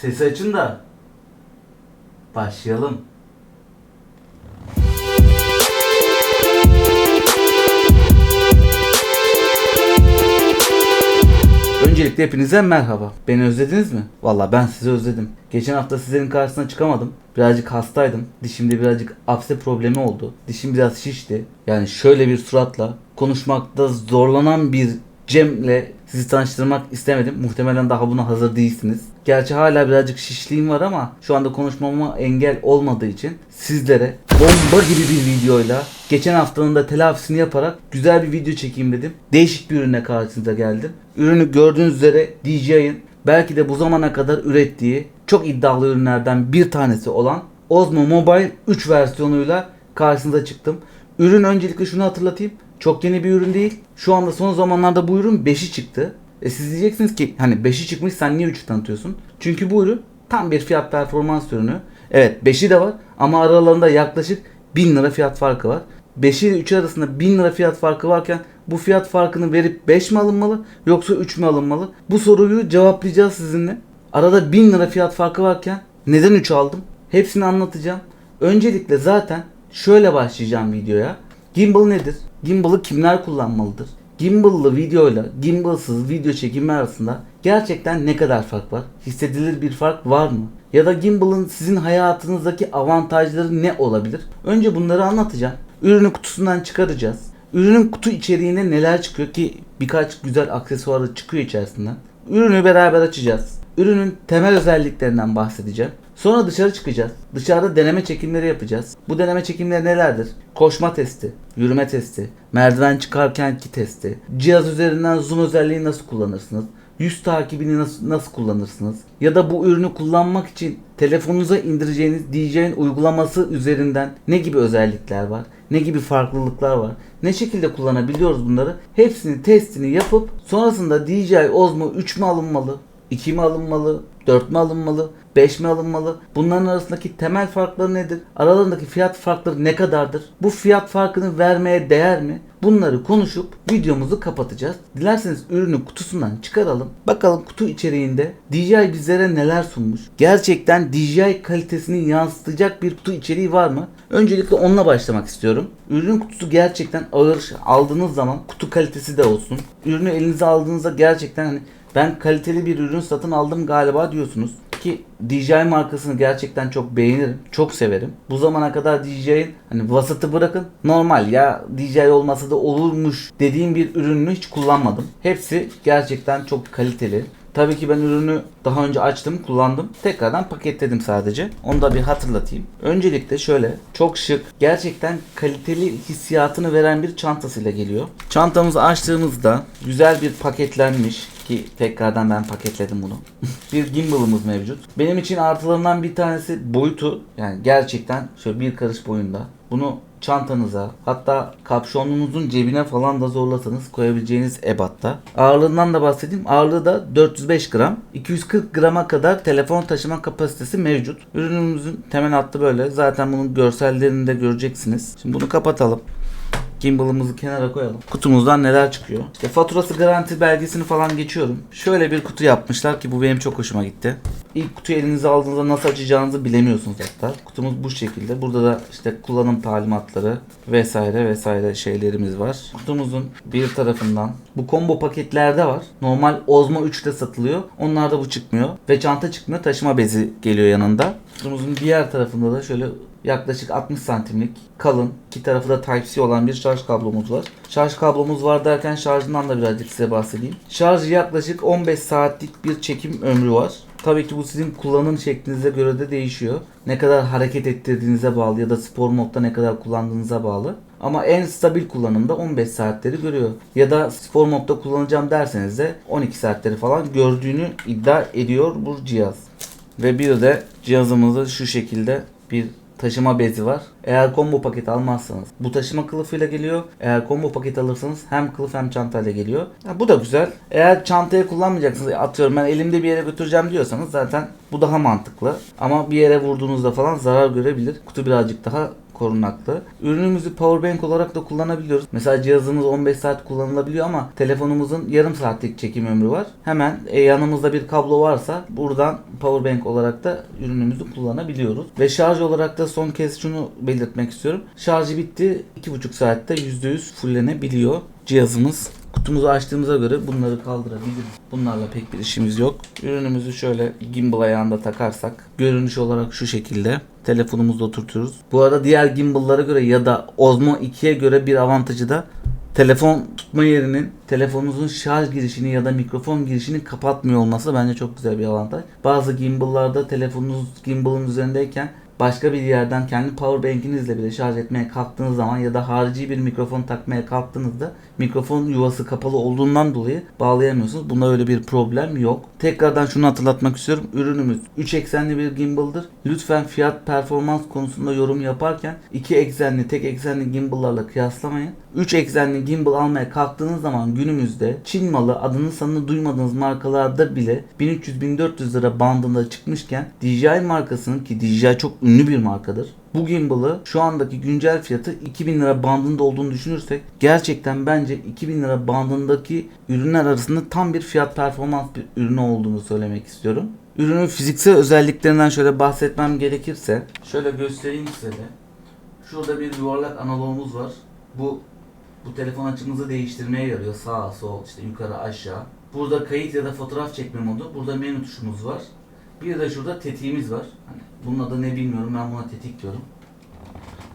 Sesi açın da başlayalım. Öncelikle hepinize merhaba. Beni özlediniz mi? Valla ben sizi özledim. Geçen hafta sizlerin karşısına çıkamadım. Birazcık hastaydım. Dişimde birazcık apse problemi oldu. Dişim biraz şişti. Yani şöyle bir suratla konuşmakta zorlanan bir Cem'le sizi tanıştırmak istemedim. Muhtemelen daha buna hazır değilsiniz. Gerçi hala birazcık şişliğim var ama şu anda konuşmama engel olmadığı için sizlere bomba gibi bir videoyla geçen haftanın da telafisini yaparak güzel bir video çekeyim dedim. Değişik bir ürüne karşınıza geldim. Ürünü gördüğünüz üzere DJI'ın belki de bu zamana kadar ürettiği çok iddialı ürünlerden bir tanesi olan Osmo Mobile 3 versiyonuyla karşınıza çıktım. Ürün öncelikle şunu hatırlatayım. Çok yeni bir ürün değil. Şu anda son zamanlarda bu ürün 5'i çıktı. E siz diyeceksiniz ki hani 5'i çıkmış sen niye 3'ü tanıtıyorsun? Çünkü bu ürün tam bir fiyat performans ürünü. Evet 5'i de var ama aralarında yaklaşık 1000 lira fiyat farkı var. 5 ile 3 arasında 1000 lira fiyat farkı varken bu fiyat farkını verip 5 mi alınmalı yoksa 3 mü alınmalı? Bu soruyu cevaplayacağız sizinle. Arada 1000 lira fiyat farkı varken neden 3 aldım? Hepsini anlatacağım. Öncelikle zaten şöyle başlayacağım videoya. Gimbal nedir? Gimbal'ı kimler kullanmalıdır? Gimbal'lı videoyla gimbalsız video çekimi arasında gerçekten ne kadar fark var? Hissedilir bir fark var mı? Ya da gimbal'ın sizin hayatınızdaki avantajları ne olabilir? Önce bunları anlatacağım. Ürünü kutusundan çıkaracağız. Ürünün kutu içeriğine neler çıkıyor ki birkaç güzel aksesuarı çıkıyor içerisinden. Ürünü beraber açacağız. Ürünün temel özelliklerinden bahsedeceğim. Sonra dışarı çıkacağız. Dışarıda deneme çekimleri yapacağız. Bu deneme çekimleri nelerdir? Koşma testi, yürüme testi, merdiven çıkarkenki testi, cihaz üzerinden zoom özelliği nasıl kullanırsınız? Yüz takibini nasıl, nasıl kullanırsınız? Ya da bu ürünü kullanmak için telefonunuza indireceğiniz DJ'in uygulaması üzerinden ne gibi özellikler var? Ne gibi farklılıklar var? Ne şekilde kullanabiliyoruz bunları? Hepsini testini yapıp sonrasında DJI Osmo 3 mü alınmalı? 2 mi alınmalı? 4 mü alınmalı? 5 mi alınmalı? Bunların arasındaki temel farkları nedir? Aralarındaki fiyat farkları ne kadardır? Bu fiyat farkını vermeye değer mi? Bunları konuşup videomuzu kapatacağız. Dilerseniz ürünü kutusundan çıkaralım. Bakalım kutu içeriğinde DJI bizlere neler sunmuş? Gerçekten DJI kalitesini yansıtacak bir kutu içeriği var mı? Öncelikle onunla başlamak istiyorum. Ürünün kutusu gerçekten ağır. Aldığınız zaman kutu kalitesi de olsun. Ürünü elinize aldığınızda gerçekten hani ben kaliteli bir ürün satın aldım galiba diyorsunuz. Ki DJI markasını gerçekten çok beğenirim. Çok severim. Bu zamana kadar DJI'nin hani vasatı bırakın normal ya DJI olmasa da olurmuş dediğim bir ürününü hiç kullanmadım. Hepsi gerçekten çok kaliteli. Tabii ki ben ürünü daha önce açtım, kullandım. Tekrardan paketledim sadece. Onu da bir hatırlatayım. Öncelikle şöyle çok şık, gerçekten kaliteli hissiyatını veren bir çantasıyla geliyor. Çantamızı açtığımızda güzel bir paketlenmiş ki tekrardan ben paketledim bunu. bir gimbal'ımız mevcut. Benim için artılarından bir tanesi boyutu. Yani gerçekten şöyle bir karış boyunda. Bunu çantanıza hatta kapşonunuzun cebine falan da zorlasanız koyabileceğiniz ebatta. Ağırlığından da bahsedeyim. Ağırlığı da 405 gram. 240 grama kadar telefon taşıma kapasitesi mevcut. Ürünümüzün temel hattı böyle. Zaten bunun görsellerini de göreceksiniz. Şimdi bunu kapatalım. Gimbal'ımızı kenara koyalım. Kutumuzdan neler çıkıyor? İşte faturası garanti belgesini falan geçiyorum. Şöyle bir kutu yapmışlar ki bu benim çok hoşuma gitti. İlk kutuyu elinize aldığınızda nasıl açacağınızı bilemiyorsunuz hatta. Kutumuz bu şekilde. Burada da işte kullanım talimatları vesaire vesaire şeylerimiz var. Kutumuzun bir tarafından bu combo paketlerde var. Normal Osmo 3'te satılıyor. Onlarda bu çıkmıyor. Ve çanta çıkmıyor. Taşıma bezi geliyor yanında. Kutumuzun diğer tarafında da şöyle yaklaşık 60 santimlik kalın iki tarafı da Type-C olan bir şarj kablomuz var. Şarj kablomuz var derken şarjından da birazcık size bahsedeyim. Şarjı yaklaşık 15 saatlik bir çekim ömrü var. Tabii ki bu sizin kullanım şeklinize göre de değişiyor. Ne kadar hareket ettirdiğinize bağlı ya da spor modda ne kadar kullandığınıza bağlı. Ama en stabil kullanımda 15 saatleri görüyor. Ya da spor modda kullanacağım derseniz de 12 saatleri falan gördüğünü iddia ediyor bu cihaz. Ve bir de cihazımızda şu şekilde bir taşıma bezi var. Eğer combo paket almazsanız bu taşıma kılıfıyla geliyor. Eğer combo paket alırsanız hem kılıf hem çantayla geliyor. Ya bu da güzel. Eğer çantaya kullanmayacaksınız atıyorum ben elimde bir yere götüreceğim diyorsanız zaten bu daha mantıklı. Ama bir yere vurduğunuzda falan zarar görebilir. Kutu birazcık daha korunaklı. Ürünümüzü powerbank olarak da kullanabiliyoruz. Mesela cihazımız 15 saat kullanılabiliyor ama telefonumuzun yarım saatlik çekim ömrü var. Hemen e, yanımızda bir kablo varsa buradan powerbank olarak da ürünümüzü kullanabiliyoruz. Ve şarj olarak da son kez şunu belirtmek istiyorum. Şarjı bitti. 2,5 saatte %100 fullenebiliyor cihazımız. Kutumuzu açtığımıza göre bunları kaldırabiliriz. Bunlarla pek bir işimiz yok. Ürünümüzü şöyle gimbal ayağında takarsak görünüş olarak şu şekilde telefonumuzda oturtuyoruz. Bu arada diğer gimbal'lara göre ya da Osmo 2'ye göre bir avantajı da telefon tutma yerinin telefonunuzun şarj girişini ya da mikrofon girişini kapatmıyor olması bence çok güzel bir avantaj. Bazı gimbal'larda telefonunuz gimbal'ın üzerindeyken başka bir yerden kendi powerbank'inizle bile şarj etmeye kalktığınız zaman ya da harici bir mikrofon takmaya kalktığınızda mikrofon yuvası kapalı olduğundan dolayı bağlayamıyorsunuz. Bunda öyle bir problem yok. Tekrardan şunu hatırlatmak istiyorum. Ürünümüz 3 eksenli bir gimbal'dır. Lütfen fiyat performans konusunda yorum yaparken 2 eksenli tek eksenli gimbal'larla kıyaslamayın. 3 eksenli gimbal almaya kalktığınız zaman günümüzde Çin malı adını sanını duymadığınız markalarda bile 1300-1400 lira bandında çıkmışken DJI markasının ki DJI çok ünlü bir markadır. Bu gimbal'ı şu andaki güncel fiyatı 2000 lira bandında olduğunu düşünürsek gerçekten bence 2000 lira bandındaki ürünler arasında tam bir fiyat performans bir ürünü olduğunu söylemek istiyorum. Ürünün fiziksel özelliklerinden şöyle bahsetmem gerekirse şöyle göstereyim size de. Şurada bir yuvarlak analogumuz var. Bu bu telefon açımızı değiştirmeye yarıyor. Sağ, sol, işte yukarı, aşağı. Burada kayıt ya da fotoğraf çekme modu. Burada menü tuşumuz var. Bir de şurada tetiğimiz var. Hani bunun adı ne bilmiyorum. Ben buna tetik diyorum.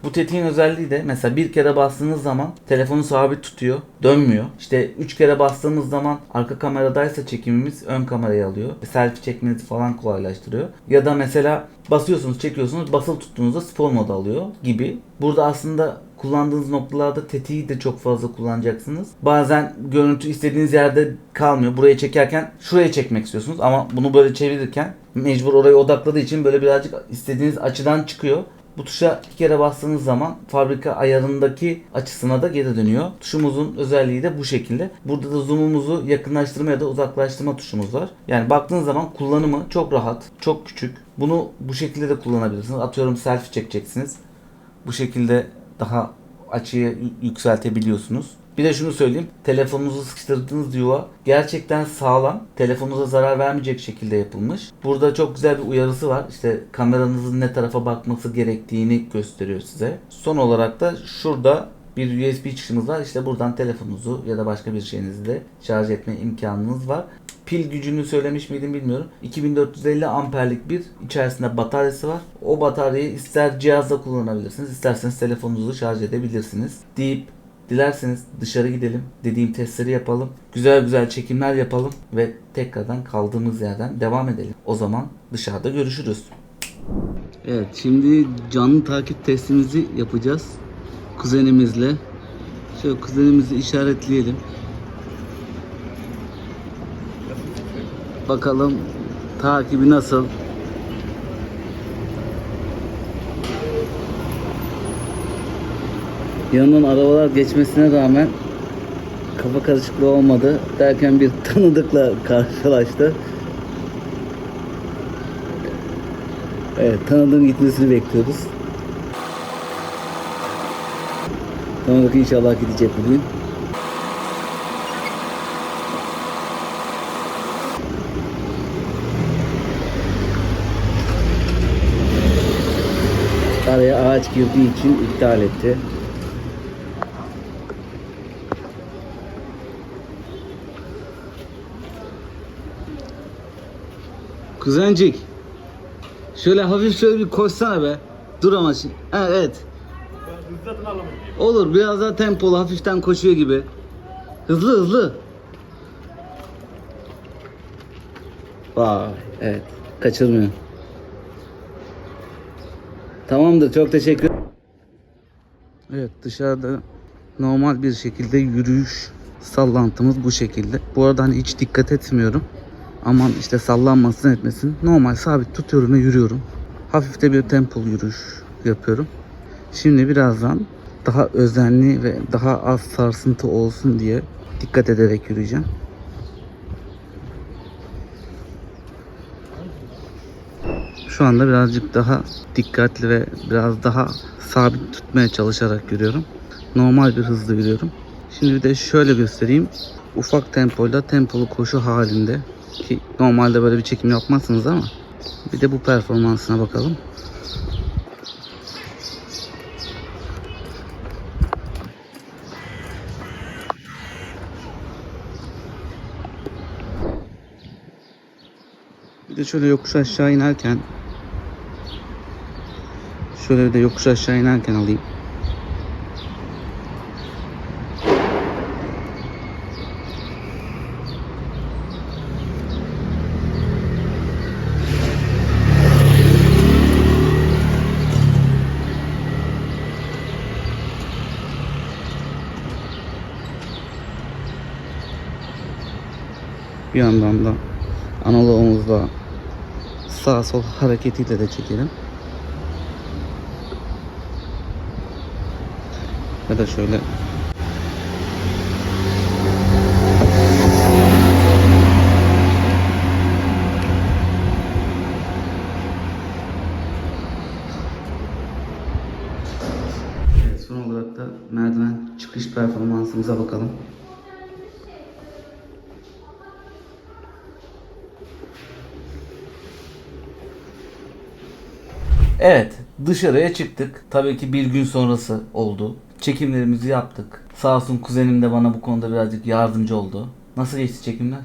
Bu tetiğin özelliği de mesela bir kere bastığınız zaman telefonu sabit tutuyor, dönmüyor. İşte üç kere bastığımız zaman arka kameradaysa çekimimiz ön kamerayı alıyor. Selfie çekmenizi falan kolaylaştırıyor. Ya da mesela basıyorsunuz, çekiyorsunuz, basılı tuttuğunuzda spor modu alıyor gibi. Burada aslında kullandığınız noktalarda tetiği de çok fazla kullanacaksınız. Bazen görüntü istediğiniz yerde kalmıyor. Buraya çekerken şuraya çekmek istiyorsunuz ama bunu böyle çevirirken mecbur oraya odakladığı için böyle birazcık istediğiniz açıdan çıkıyor. Bu tuşa iki kere bastığınız zaman fabrika ayarındaki açısına da geri dönüyor. Tuşumuzun özelliği de bu şekilde. Burada da zoom'umuzu yakınlaştırma ya da uzaklaştırma tuşumuz var. Yani baktığınız zaman kullanımı çok rahat, çok küçük. Bunu bu şekilde de kullanabilirsiniz. Atıyorum selfie çekeceksiniz. Bu şekilde daha açıyı y- yükseltebiliyorsunuz. Bir de şunu söyleyeyim. Telefonunuzu sıkıştırdığınız yuva gerçekten sağlam. Telefonunuza zarar vermeyecek şekilde yapılmış. Burada çok güzel bir uyarısı var. İşte kameranızın ne tarafa bakması gerektiğini gösteriyor size. Son olarak da şurada bir USB çıkışımız var. İşte buradan telefonunuzu ya da başka bir şeyinizi de şarj etme imkanınız var. Pil gücünü söylemiş miydim bilmiyorum. 2450 amperlik bir içerisinde bataryası var. O bataryayı ister cihazda kullanabilirsiniz, isterseniz telefonunuzu şarj edebilirsiniz. Deyip dilerseniz dışarı gidelim, dediğim testleri yapalım, güzel güzel çekimler yapalım ve tekrardan kaldığımız yerden devam edelim. O zaman dışarıda görüşürüz. Evet, şimdi canlı takip testimizi yapacağız. Kuzenimizle. Şöyle kuzenimizi işaretleyelim. Bakalım takibi nasıl? Yanından arabalar geçmesine rağmen kafa karışıklığı olmadı derken bir tanıdıkla karşılaştı. Evet tanıdığın gitmesini bekliyoruz. Tanıdık inşallah gidecek bugün. Araya ağaç girdiği için iptal etti. Kuzencik. Şöyle hafif şöyle bir koşsana be. Dur ama şi- Ha, evet. Olur biraz daha tempolu hafiften koşuyor gibi. Hızlı hızlı. Vay evet kaçırmıyor. Tamamdır çok teşekkür Evet dışarıda normal bir şekilde yürüyüş sallantımız bu şekilde. Bu arada hani hiç dikkat etmiyorum. Aman işte sallanmasın etmesin. Normal sabit tutuyorum ve yürüyorum. Hafif de bir tempolu yürüyüş yapıyorum. Şimdi birazdan daha özenli ve daha az sarsıntı olsun diye dikkat ederek yürüyeceğim. Şu anda birazcık daha dikkatli ve biraz daha sabit tutmaya çalışarak yürüyorum. Normal bir hızla yürüyorum. Şimdi bir de şöyle göstereyim. Ufak tempoyla tempolu koşu halinde ki normalde böyle bir çekim yapmazsınız ama bir de bu performansına bakalım. Bir de şöyle yokuş aşağı inerken şöyle bir de yokuş aşağı inerken alayım. Bir yandan da analoğumuzla sağ sol hareketiyle de çekelim. Da şöyle Evet, son olarak da merdiven çıkış performansımıza bakalım. Evet, dışarıya çıktık. Tabii ki bir gün sonrası oldu. Çekimlerimizi yaptık. Sağ olsun kuzenim de bana bu konuda birazcık yardımcı oldu. Nasıl geçti çekimler?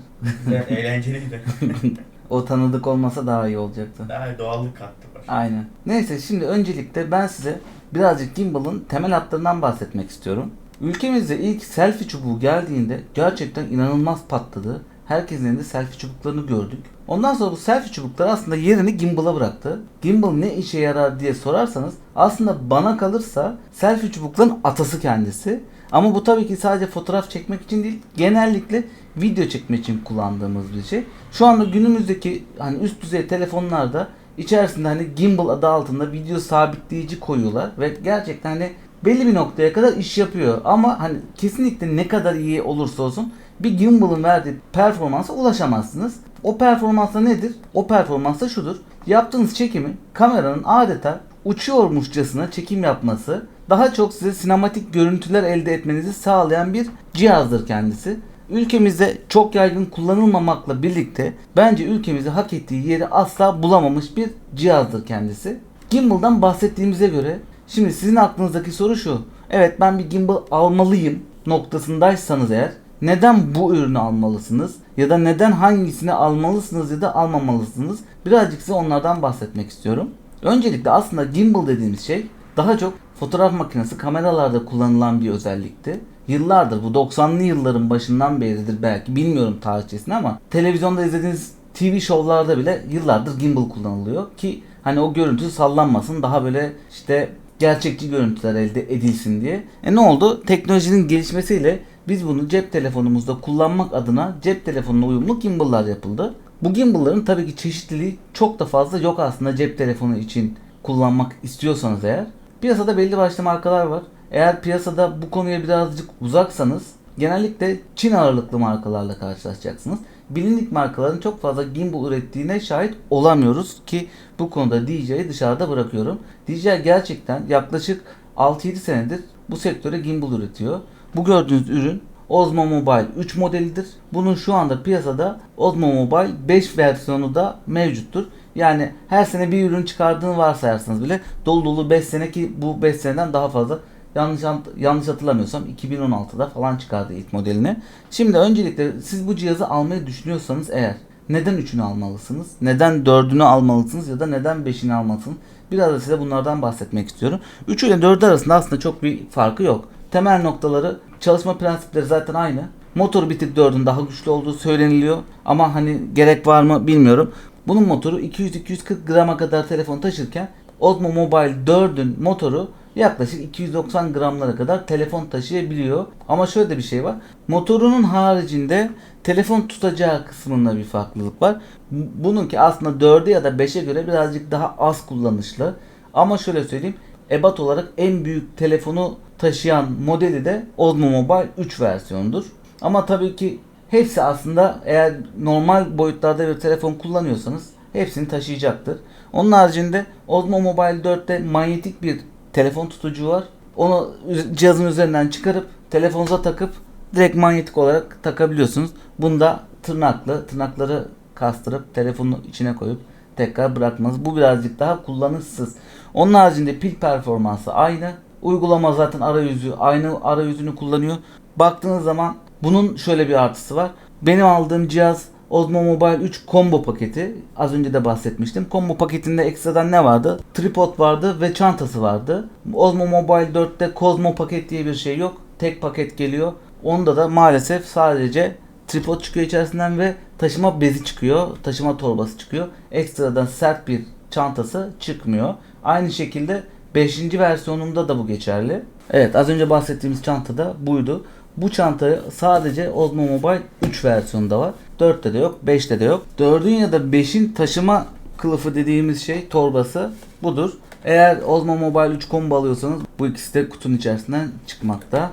Güzel, eğlenceliydi. O tanıdık olmasa daha iyi olacaktı. Daha doğallık kattı var. Aynen. Neyse şimdi öncelikle ben size birazcık gimbal'ın temel hatlarından bahsetmek istiyorum. Ülkemizde ilk selfie çubuğu geldiğinde gerçekten inanılmaz patladı. Herkesin elinde selfie çubuklarını gördük. Ondan sonra bu selfie çubukları aslında yerini gimbal'a bıraktı. Gimbal ne işe yarar diye sorarsanız aslında bana kalırsa selfie çubukların atası kendisi. Ama bu tabii ki sadece fotoğraf çekmek için değil, genellikle video çekmek için kullandığımız bir şey. Şu anda günümüzdeki hani üst düzey telefonlarda içerisinde hani gimbal adı altında video sabitleyici koyuyorlar ve gerçekten hani belli bir noktaya kadar iş yapıyor. Ama hani kesinlikle ne kadar iyi olursa olsun bir gimbal'ın verdiği performansa ulaşamazsınız. O performansa nedir? O performansa şudur. Yaptığınız çekimi kameranın adeta uçuyormuşçasına çekim yapması daha çok size sinematik görüntüler elde etmenizi sağlayan bir cihazdır kendisi. Ülkemizde çok yaygın kullanılmamakla birlikte bence ülkemizde hak ettiği yeri asla bulamamış bir cihazdır kendisi. Gimbal'dan bahsettiğimize göre şimdi sizin aklınızdaki soru şu. Evet ben bir gimbal almalıyım noktasındaysanız eğer neden bu ürünü almalısınız ya da neden hangisini almalısınız ya da almamalısınız birazcık size onlardan bahsetmek istiyorum. Öncelikle aslında gimbal dediğimiz şey daha çok fotoğraf makinesi kameralarda kullanılan bir özellikti. Yıllardır bu 90'lı yılların başından beridir belki bilmiyorum tarihçesini ama televizyonda izlediğiniz TV şovlarda bile yıllardır gimbal kullanılıyor ki hani o görüntü sallanmasın daha böyle işte gerçekçi görüntüler elde edilsin diye. E ne oldu? Teknolojinin gelişmesiyle biz bunu cep telefonumuzda kullanmak adına cep telefonuna uyumlu gimbal'lar yapıldı. Bu gimbal'ların tabii ki çeşitliliği çok da fazla yok aslında cep telefonu için kullanmak istiyorsanız eğer. Piyasada belli başlı markalar var. Eğer piyasada bu konuya birazcık uzaksanız genellikle Çin ağırlıklı markalarla karşılaşacaksınız. Bilindik markaların çok fazla gimbal ürettiğine şahit olamıyoruz ki bu konuda DJ'yi dışarıda bırakıyorum. DJI gerçekten yaklaşık 6-7 senedir bu sektöre gimbal üretiyor. Bu gördüğünüz ürün Osmo Mobile 3 modelidir. Bunun şu anda piyasada Osmo Mobile 5 versiyonu da mevcuttur. Yani her sene bir ürün çıkardığını varsayarsanız bile dolu dolu 5 sene ki bu 5 seneden daha fazla yanlış yanlış hatırlamıyorsam 2016'da falan çıkardı ilk modelini. Şimdi öncelikle siz bu cihazı almayı düşünüyorsanız eğer neden 3'ünü almalısınız? Neden 4'ünü almalısınız ya da neden 5'ini almalısınız? Biraz da size bunlardan bahsetmek istiyorum. 3 ile 4 arasında aslında çok bir farkı yok. Temel noktaları, çalışma prensipleri zaten aynı. Motor bir tık 4'ün daha güçlü olduğu söyleniliyor. Ama hani gerek var mı bilmiyorum. Bunun motoru 200-240 grama kadar telefon taşırken Osmo Mobile 4'ün motoru yaklaşık 290 gramlara kadar telefon taşıyabiliyor. Ama şöyle de bir şey var. Motorunun haricinde telefon tutacağı kısmında bir farklılık var. Bununki aslında 4'e ya da 5'e göre birazcık daha az kullanışlı. Ama şöyle söyleyeyim. ebat olarak en büyük telefonu taşıyan modeli de Osmo Mobile 3 versiyonudur. Ama tabii ki hepsi aslında eğer normal boyutlarda bir telefon kullanıyorsanız hepsini taşıyacaktır. Onun haricinde Osmo Mobile 4'te manyetik bir telefon tutucu var. Onu cihazın üzerinden çıkarıp telefonunuza takıp direkt manyetik olarak takabiliyorsunuz. Bunda tırnaklı, tırnakları kastırıp telefonu içine koyup tekrar bırakmanız. Bu birazcık daha kullanışsız. Onun haricinde pil performansı aynı. Uygulama zaten arayüzü aynı arayüzünü kullanıyor. Baktığınız zaman bunun şöyle bir artısı var. Benim aldığım cihaz Osmo Mobile 3 combo paketi. Az önce de bahsetmiştim. Combo paketinde ekstradan ne vardı? Tripod vardı ve çantası vardı. Osmo Mobile 4'te Cosmo paket diye bir şey yok. Tek paket geliyor. Onda da maalesef sadece tripod çıkıyor içerisinden ve taşıma bezi çıkıyor. Taşıma torbası çıkıyor. Ekstradan sert bir çantası çıkmıyor. Aynı şekilde 5. versiyonunda da bu geçerli. Evet az önce bahsettiğimiz çanta da buydu. Bu çanta sadece Osmo Mobile 3 versiyonunda var. 4'te de yok, 5'te de yok. 4'ün ya da 5'in taşıma kılıfı dediğimiz şey torbası budur. Eğer Osmo Mobile 3 combo alıyorsanız bu ikisi de kutunun içerisinden çıkmakta.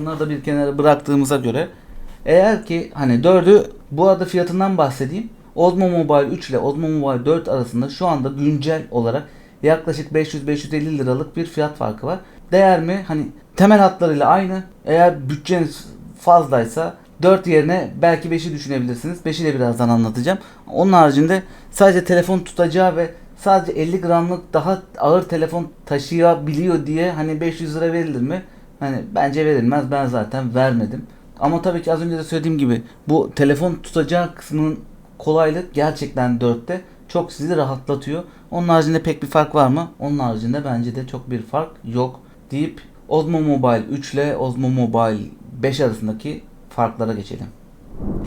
Bunları da bir kenara bıraktığımıza göre eğer ki hani 4'ü bu arada fiyatından bahsedeyim. Osmo Mobile 3 ile Osmo Mobile 4 arasında şu anda güncel olarak yaklaşık 500-550 liralık bir fiyat farkı var. Değer mi? Hani temel hatlarıyla aynı. Eğer bütçeniz fazlaysa 4 yerine belki 5'i düşünebilirsiniz. 5'i de birazdan anlatacağım. Onun haricinde sadece telefon tutacağı ve sadece 50 gramlık daha ağır telefon taşıyabiliyor diye hani 500 lira verilir mi? Hani bence verilmez. Ben zaten vermedim. Ama tabii ki az önce de söylediğim gibi bu telefon tutacağı kısmının kolaylık gerçekten 4'te çok sizi rahatlatıyor. Onun haricinde pek bir fark var mı? Onun haricinde bence de çok bir fark yok deyip Osmo Mobile 3 ile Osmo Mobile 5 arasındaki farklara geçelim.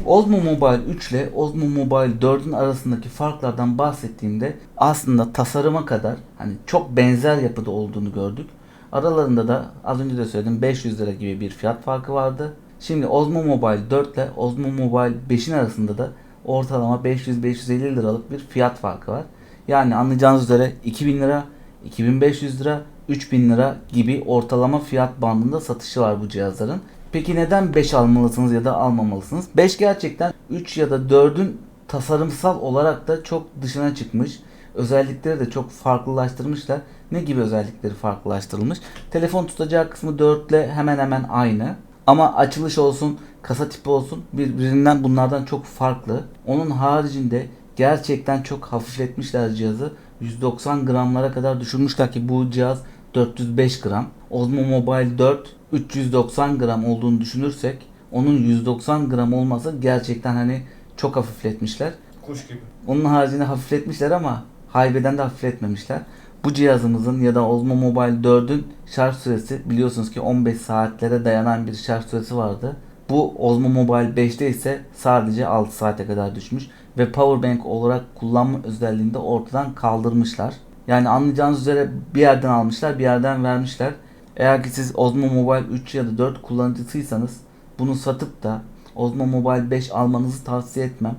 Osmo Mobile 3 ile Osmo Mobile 4'ün arasındaki farklardan bahsettiğimde aslında tasarıma kadar hani çok benzer yapıda olduğunu gördük. Aralarında da az önce de söyledim 500 lira gibi bir fiyat farkı vardı. Şimdi Osmo Mobile 4 ile Osmo Mobile 5'in arasında da ortalama 500-550 liralık bir fiyat farkı var. Yani anlayacağınız üzere 2000 lira, 2500 lira, 3000 lira gibi ortalama fiyat bandında satışı var bu cihazların. Peki neden 5 almalısınız ya da almamalısınız? 5 gerçekten 3 ya da 4'ün tasarımsal olarak da çok dışına çıkmış. Özellikleri de çok farklılaştırmışlar. Ne gibi özellikleri farklılaştırılmış? Telefon tutacağı kısmı 4 ile hemen hemen aynı. Ama açılış olsun, kasa tipi olsun birbirinden bunlardan çok farklı. Onun haricinde gerçekten çok hafifletmişler cihazı. 190 gramlara kadar düşürmüşler ki bu cihaz 405 gram. Osmo Mobile 4 390 gram olduğunu düşünürsek onun 190 gram olması gerçekten hani çok hafifletmişler. Kuş gibi. Onun haricinde hafifletmişler ama haybeden de hafifletmemişler. Bu cihazımızın ya da Osmo Mobile 4'ün şarj süresi biliyorsunuz ki 15 saatlere dayanan bir şarj süresi vardı. Bu Osmo Mobile 5'te ise sadece 6 saate kadar düşmüş ve powerbank olarak kullanma özelliğini de ortadan kaldırmışlar. Yani anlayacağınız üzere bir yerden almışlar bir yerden vermişler. Eğer ki siz Osmo Mobile 3 ya da 4 kullanıcısıysanız bunu satıp da Osmo Mobile 5 almanızı tavsiye etmem.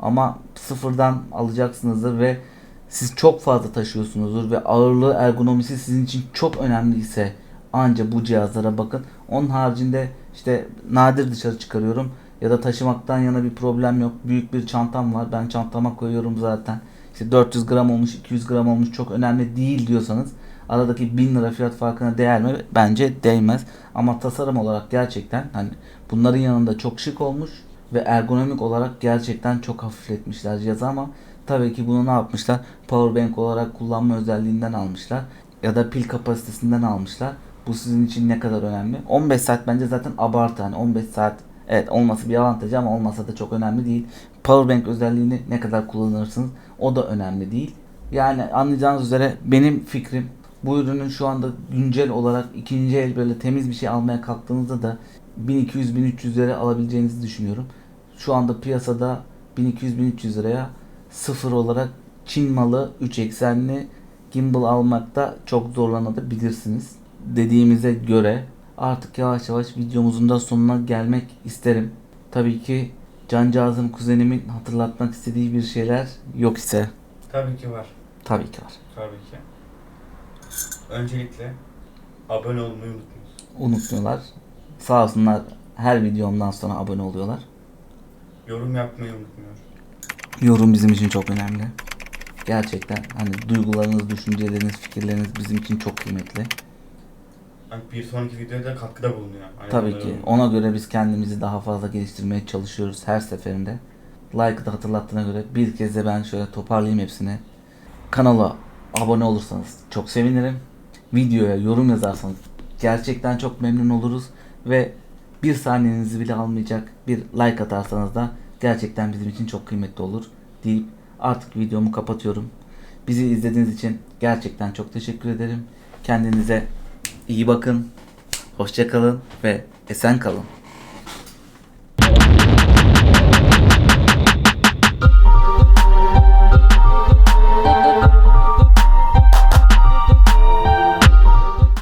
Ama sıfırdan alacaksınızdır ve siz çok fazla taşıyorsunuzdur ve ağırlığı ergonomisi sizin için çok önemliyse anca bu cihazlara bakın. Onun haricinde işte nadir dışarı çıkarıyorum ya da taşımaktan yana bir problem yok. Büyük bir çantam var. Ben çantama koyuyorum zaten. İşte 400 gram olmuş, 200 gram olmuş çok önemli değil diyorsanız aradaki 1000 lira fiyat farkına değer mi? Bence değmez. Ama tasarım olarak gerçekten hani bunların yanında çok şık olmuş ve ergonomik olarak gerçekten çok hafifletmişler cihazı ama tabii ki bunu ne yapmışlar? Powerbank olarak kullanma özelliğinden almışlar ya da pil kapasitesinden almışlar. Bu sizin için ne kadar önemli? 15 saat bence zaten abartı. Hani 15 saat evet olması bir avantaj ama olmasa da çok önemli değil. Powerbank özelliğini ne kadar kullanırsınız o da önemli değil. Yani anlayacağınız üzere benim fikrim bu ürünün şu anda güncel olarak ikinci el böyle temiz bir şey almaya kalktığınızda da 1200-1300 lira alabileceğinizi düşünüyorum. Şu anda piyasada 1200-1300 liraya sıfır olarak Çin malı 3 eksenli gimbal almakta çok zorlanabilirsiniz. Dediğimize göre artık yavaş yavaş videomuzun da sonuna gelmek isterim. Tabii ki cancağızım kuzenimin hatırlatmak istediği bir şeyler yok ise Tabii ki var. tabii ki var. Tabii ki. Öncelikle abone olmayı unutmayın. Unutmuyorlar. Sağ olsunlar her videomdan sonra abone oluyorlar. Yorum yapmayı unutmuyor. Yorum bizim için çok önemli. Gerçekten hani duygularınız, düşünceleriniz, fikirleriniz bizim için çok kıymetli. Hani bir sonraki videoda da katkıda bulunuyor. Hani Tabii ki. Ona göre biz kendimizi daha fazla geliştirmeye çalışıyoruz her seferinde. Like'ı da hatırlattığına göre bir kez de ben şöyle toparlayayım hepsini. Kanala abone olursanız çok sevinirim. Videoya yorum yazarsanız gerçekten çok memnun oluruz. Ve bir saniyenizi bile almayacak bir like atarsanız da gerçekten bizim için çok kıymetli olur deyip artık videomu kapatıyorum. Bizi izlediğiniz için gerçekten çok teşekkür ederim. Kendinize iyi bakın. Hoşça kalın ve esen kalın.